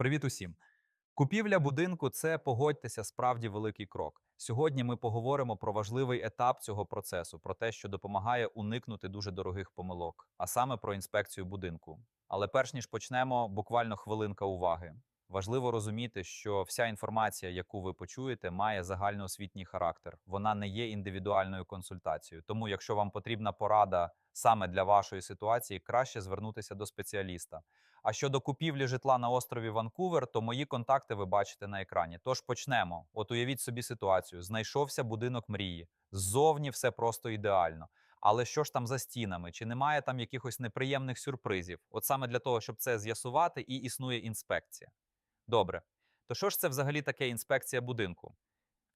Привіт усім! Купівля будинку це погодьтеся справді великий крок. Сьогодні ми поговоримо про важливий етап цього процесу, про те, що допомагає уникнути дуже дорогих помилок, а саме про інспекцію будинку. Але перш ніж почнемо, буквально хвилинка уваги. Важливо розуміти, що вся інформація, яку ви почуєте, має загальноосвітній характер. Вона не є індивідуальною консультацією. Тому, якщо вам потрібна порада саме для вашої ситуації, краще звернутися до спеціаліста. А щодо купівлі житла на острові Ванкувер, то мої контакти ви бачите на екрані. Тож почнемо. От уявіть собі ситуацію: знайшовся будинок мрії. Ззовні все просто ідеально. Але що ж там за стінами? Чи немає там якихось неприємних сюрпризів? От саме для того, щоб це з'ясувати, і існує інспекція. Добре. То що ж це взагалі таке інспекція будинку?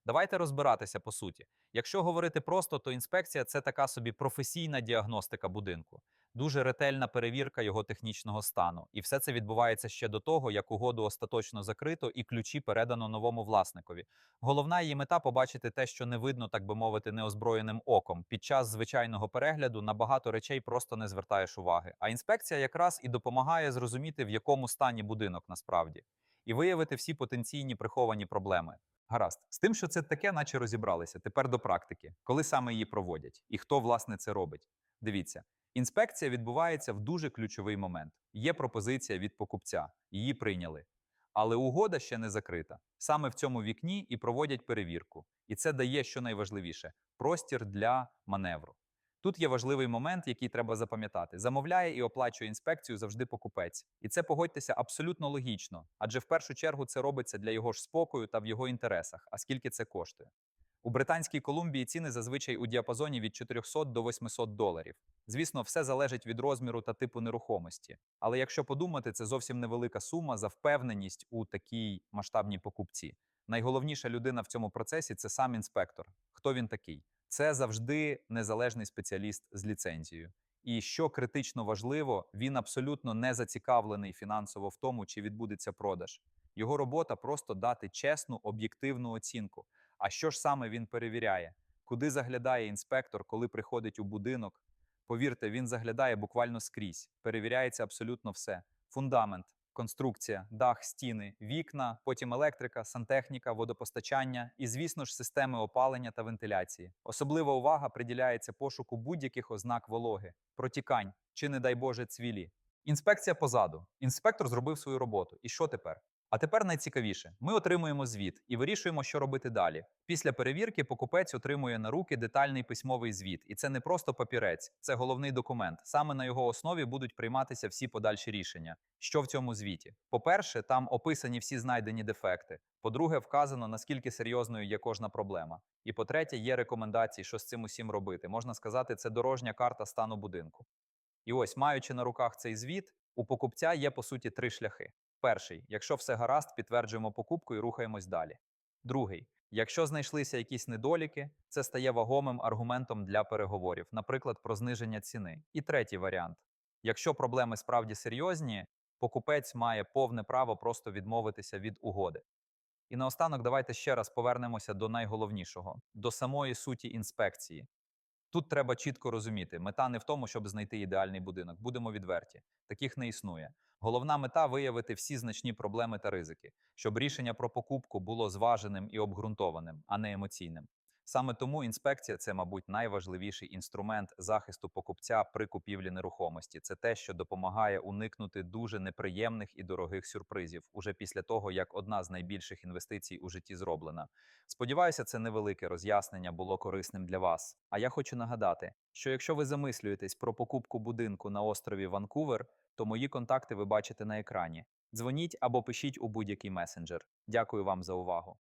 Давайте розбиратися по суті. Якщо говорити просто, то інспекція це така собі професійна діагностика будинку, дуже ретельна перевірка його технічного стану. І все це відбувається ще до того, як угоду остаточно закрито і ключі передано новому власникові. Головна її мета побачити те, що не видно, так би мовити, неозброєним оком. Під час звичайного перегляду на багато речей просто не звертаєш уваги. А інспекція якраз і допомагає зрозуміти, в якому стані будинок насправді, і виявити всі потенційні приховані проблеми. Гаразд, з тим, що це таке, наче розібралися. Тепер до практики, коли саме її проводять і хто власне це робить. Дивіться, інспекція відбувається в дуже ключовий момент. Є пропозиція від покупця, її прийняли. Але угода ще не закрита. Саме в цьому вікні і проводять перевірку. І це дає, що найважливіше, простір для маневру. Тут є важливий момент, який треба запам'ятати: замовляє і оплачує інспекцію завжди покупець. І це погодьтеся абсолютно логічно, адже в першу чергу це робиться для його ж спокою та в його інтересах. А скільки це коштує? У Британській Колумбії ціни зазвичай у діапазоні від 400 до 800 доларів. Звісно, все залежить від розміру та типу нерухомості. Але якщо подумати, це зовсім невелика сума за впевненість у такій масштабній покупці. Найголовніша людина в цьому процесі це сам інспектор. Хто він такий? Це завжди незалежний спеціаліст з ліцензією. І що критично важливо, він абсолютно не зацікавлений фінансово в тому, чи відбудеться продаж. Його робота просто дати чесну, об'єктивну оцінку. А що ж саме він перевіряє? Куди заглядає інспектор, коли приходить у будинок? Повірте, він заглядає буквально скрізь. Перевіряється абсолютно все: фундамент, конструкція, дах, стіни, вікна, потім електрика, сантехніка, водопостачання і, звісно ж, системи опалення та вентиляції. Особлива увага приділяється пошуку будь-яких ознак вологи, протікань чи, не дай Боже, цвілі. Інспекція позаду. Інспектор зробив свою роботу. І що тепер? А тепер найцікавіше: ми отримуємо звіт і вирішуємо, що робити далі. Після перевірки покупець отримує на руки детальний письмовий звіт, і це не просто папірець, це головний документ. Саме на його основі будуть прийматися всі подальші рішення. Що в цьому звіті? По-перше, там описані всі знайдені дефекти. По-друге, вказано наскільки серйозною є кожна проблема. І по-третє, є рекомендації, що з цим усім робити. Можна сказати, це дорожня карта стану будинку. І ось, маючи на руках цей звіт, у покупця є по суті три шляхи. Перший, якщо все гаразд, підтверджуємо покупку і рухаємось далі. Другий, якщо знайшлися якісь недоліки, це стає вагомим аргументом для переговорів, наприклад, про зниження ціни. І третій варіант: якщо проблеми справді серйозні, покупець має повне право просто відмовитися від угоди. І наостанок давайте ще раз повернемося до найголовнішого до самої суті інспекції. Тут треба чітко розуміти, мета не в тому, щоб знайти ідеальний будинок. Будемо відверті, таких не існує. Головна мета виявити всі значні проблеми та ризики, щоб рішення про покупку було зваженим і обґрунтованим, а не емоційним. Саме тому інспекція це, мабуть, найважливіший інструмент захисту покупця при купівлі нерухомості. Це те, що допомагає уникнути дуже неприємних і дорогих сюрпризів уже після того, як одна з найбільших інвестицій у житті зроблена. Сподіваюся, це невелике роз'яснення було корисним для вас. А я хочу нагадати, що якщо ви замислюєтесь про покупку будинку на острові Ванкувер, то мої контакти ви бачите на екрані. Дзвоніть або пишіть у будь-який месенджер. Дякую вам за увагу.